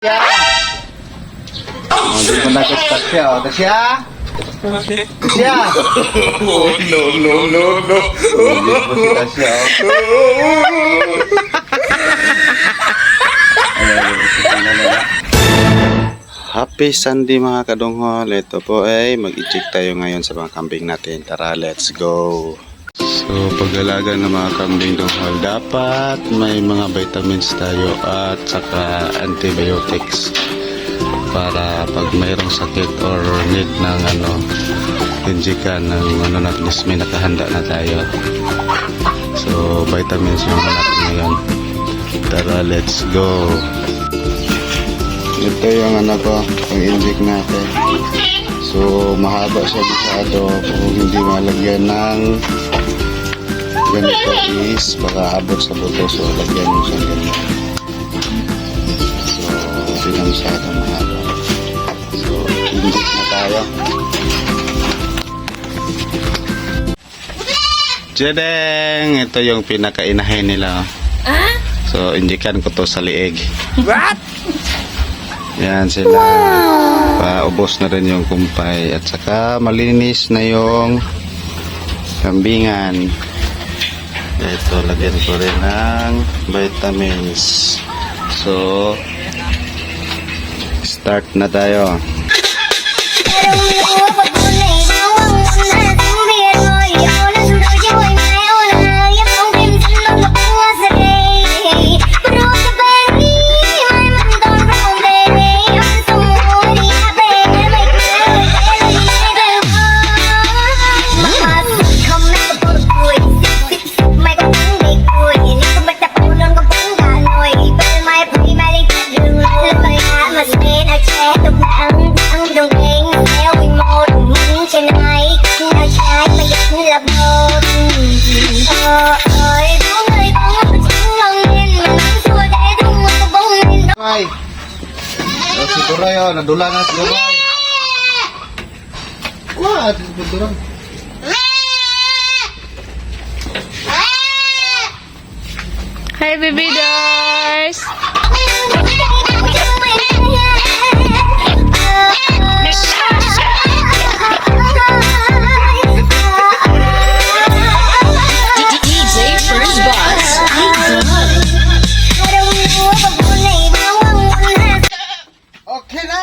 Siya. Oh, di ko siya. Oh, siya. Siya. Oh, no, no, no, no. Hindi ko si Tasya. Oh. Happy Sunday mga kadonghol. Ito po ay mag-check tayo ngayon sa mga kambing natin. Tara, let's go. So, pag-alaga ng mga kambing donghol, dapat may mga vitamins tayo at saka antibiotics para pag mayroong sakit or need ng ano, injikan ng ano na, least may nakahanda na tayo. So, vitamins yung natin ngayon. Tara, let's go. Ito yung ano ko, yung inject natin. So, mahaba siya masyado. Kung hindi malagyan ng ganito is baka abot sa buto. So, lagyan mo siya ganito. So, hindi na masyado mahaba. So, inject na tayo. Jedeng! Ito yung pinakainahin nila. oh. So, injikan ko to sa liig. Yan sila. Paubos na rin yung kumpay. At saka malinis na yung kambingan. Ito, lagyan ko rin ng vitamins. So, start na tayo. Ay! Oh, si Turay, oh. Nadula na si Turay. What? Si Turay. Hi, baby dolls! என்ன